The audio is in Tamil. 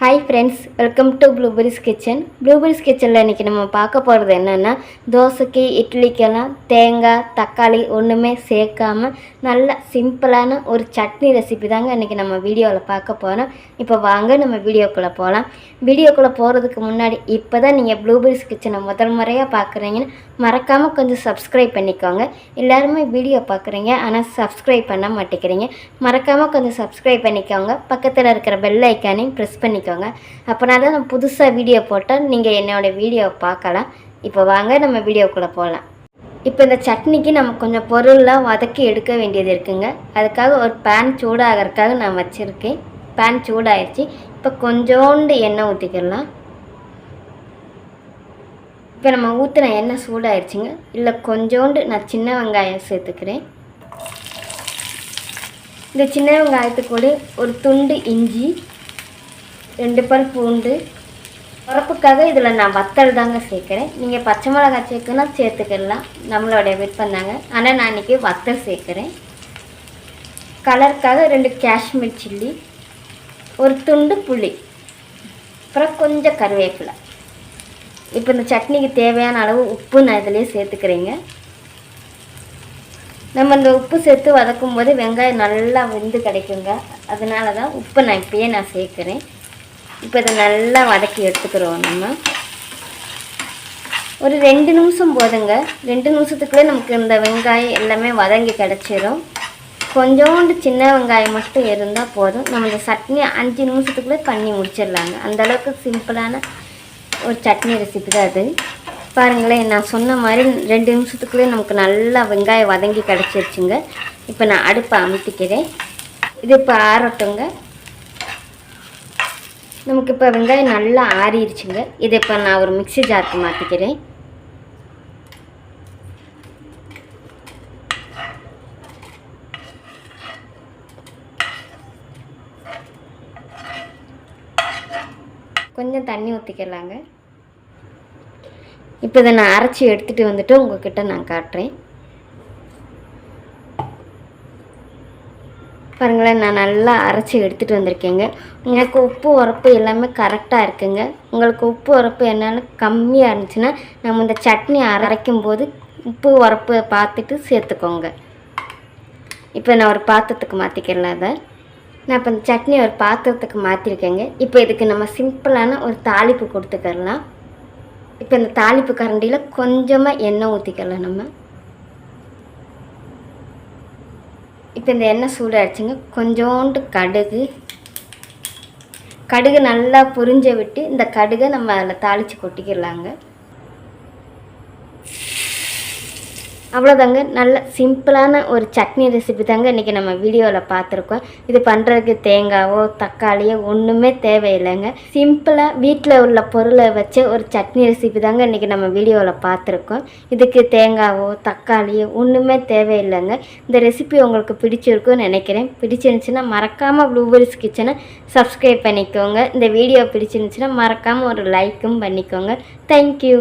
Hi friends welcome to blueberry's kitchen blueberry's கிச்சனில் இன்றைக்கி நம்ம பார்க்க போகிறது என்னென்னா தோசைக்கு இட்லிக்கெல்லாம் தேங்காய் தக்காளி ஒன்றுமே சேர்க்காம நல்ல சிம்பிளான ஒரு சட்னி ரெசிபி தாங்க இன்றைக்கி நம்ம வீடியோவில் பார்க்க போகிறோம் இப்போ வாங்க நம்ம வீடியோக்குள்ளே போகலாம் வீடியோக்குள்ளே போகிறதுக்கு முன்னாடி இப்போ தான் நீங்கள் ப்ளூபெரிஸ் கிச்சனை முதல் முறையாக பார்க்குறீங்கன்னு மறக்காமல் கொஞ்சம் சப்ஸ்கிரைப் பண்ணிக்கோங்க. எல்லாருமே வீடியோ பார்க்குறீங்க ஆனால் சப்ஸ்கிரைப் பண்ண மாட்டேங்கிறீங்க. மறக்காமல் கொஞ்சம் சப்ஸ்கிரைப் பண்ணிக்கோங்க. பக்கத்தில் இருக்கிற பெல் ஐக்கானையும் ப்ரெஸ் பண்ணிக்கோங்க. அப்போனா தான் நான் புதுசாக வீடியோ போட்டால் நீங்கள் என்னோடய வீடியோவை பார்க்கலாம். இப்போ வாங்க நம்ம வீடியோக்குள்ளே போகலாம் இப்போ இந்த சட்னிக்கு நம்ம கொஞ்சம் பொருள்லாம் வதக்கி எடுக்க வேண்டியது இருக்குங்க. அதுக்காக ஒரு பேன் சூடாகிறதுக்காக நான் வச்சுருக்கேன். பேன் சூடாயிடுச்சு இப்போ கொஞ்சோண்டு எண்ணெய் ஊற்றிக்கலாம் இப்போ நம்ம ஊற்றின எண்ணெய் சூடாயிருச்சுங்க. இல்லை கொஞ்சோண்டு நான் சின்ன வெங்காயம் சேர்த்துக்கிறேன். இந்த சின்ன வெங்காயத்துக்கூட ஒரு துண்டு இஞ்சி ரெண்டு பல் பூண்டு. உரப்புக்காக இதில் நான் வத்தல் தாங்க சேர்க்குறேன். நீங்கள் பச்சை மிளகாய் சேர்க்கணும் சேர்த்துக்கலாம். நம்மளோடைய விருப்பம் தாங்க. ஆனால் நான் இன்றைக்கி வத்தல் சேர்க்குறேன். கலருக்காக ரெண்டு காஷ்மீர் சில்லி ஒரு துண்டு புளி அப்புறம் கொஞ்சம் கருவேப்பிலை. இப்போ இந்த சட்னிக்கு தேவையான அளவு உப்பு நான் இதிலே சேர்த்துக்கிறேங்க. நம்ம இந்த உப்பு சேர்த்து வதக்கும் போது வெங்காயம் நல்லா வெந்து கிடைக்குங்க. அதனால தான் உப்பு நான் இப்பயே நான் சேர்க்குறேன். இப்போ இதை நல்லா வதக்கி எடுத்துக்கிறோம் நம்ம. ஒரு ரெண்டு நிமிஷம் போதுங்க. ரெண்டு நிமிஷத்துக்குள்ளே நமக்கு இந்த வெங்காயம் எல்லாமே வதங்கி கிடச்சிரும். கொஞ்சோண்டு சின்ன வெங்காயம் மட்டும் இருந்தால் போதும். நம்ம இந்த சட்னி அஞ்சு நிமிஷத்துக்குள்ளே பண்ணி முடிச்சிடலாங்க. அந்தளவுக்கு சிம்பிளான ஒரு சட்னி ரெசிபி தான் அது. பாருங்களேன் நான் சொன்ன மாதிரி ரெண்டு நிமிஷத்துக்குள்ளே நமக்கு நல்லா வெங்காயம் வதங்கி கிடச்சிருச்சுங்க. இப்போ நான் அடுப்பை அமுத்திக்கிறேன். இது இப்போ ஆறட்டுங்க. நமக்கு இப்போ வெங்காயம் நல்லா ஆறிடுச்சுங்க. இதை இப்போ நான் ஒரு மிக்சி ஜாருக்கு மாற்றிக்கிறேன் கொஞ்சம் தண்ணி ஊற்றிக்கலாங்க இப்போ இதை நான் அரைச்சி எடுத்துகிட்டு வந்துட்டு உங்கள்கிட்ட நான் காட்டுறேன். பாருங்களேன் நான் நல்லா அரைச்சி எடுத்துகிட்டு வந்திருக்கேங்க. எனக்கு உப்பு உரப்பு எல்லாமே கரெக்டாக இருக்குங்க. உங்களுக்கு உப்பு உரப்பு என்னென்னு கம்மியாக இருந்துச்சுன்னா நம்ம இந்த சட்னி அரைக்கும் போது உப்பு உரப்பு பார்த்துட்டு சேர்த்துக்கோங்க. இப்போ நான் ஒரு பாத்திரத்துக்கு மாற்றிக்கிறேன் அதை. நான் இப்போ இந்த சட்னி ஒரு பாத்திரத்துக்கு மாற்றிருக்கேங்க இப்போ இதுக்கு நம்ம சிம்பிளான ஒரு தாளிப்பு கொடுத்துக்கலாம். இப்போ இந்த தாளிப்பு கரண்டியில் கொஞ்சமாக எண்ணெய் ஊற்றிக்கலாம் நம்ம. இப்போ இந்த எண்ணெய் சூடாகிடுச்சுங்க கொஞ்சோண்டு கடுகு. கடுகு நல்லா புரிஞ்ச விட்டு இந்த கடுகை நம்ம அதில் தாளித்து கொட்டிக்கிடலாங்க அவ்வளோதாங்க நல்ல சிம்பிளான ஒரு சட்னி ரெசிபி தாங்க இன்றைக்கி நம்ம வீடியோவில் பார்த்துருக்கோம் இது பண்ணுறதுக்கு தேங்காவோ தக்காளியோ ஒன்றுமே தேவையில்லைங்க. சிம்பிளாக வீட்டில் உள்ள பொருளை வச்சு ஒரு சட்னி ரெசிபி தாங்க இன்றைக்கி நம்ம வீடியோவில் பார்த்துருக்கோம் இதுக்கு தேங்காவோ தக்காளியோ ஒன்றுமே தேவையில்லைங்க. இந்த ரெசிபி உங்களுக்கு பிடிச்சிருக்கும்னு நினைக்கிறேன். பிடிச்சிருந்துச்சுன்னா மறக்காமல் ப்ளூபெரிஸ் கிச்சனை சப்ஸ்கிரைப் பண்ணிக்கோங்க. இந்த வீடியோ பிடிச்சிருந்துச்சுன்னா மறக்காமல் ஒரு லைக்கும் பண்ணிக்கோங்க. தேங்க்யூ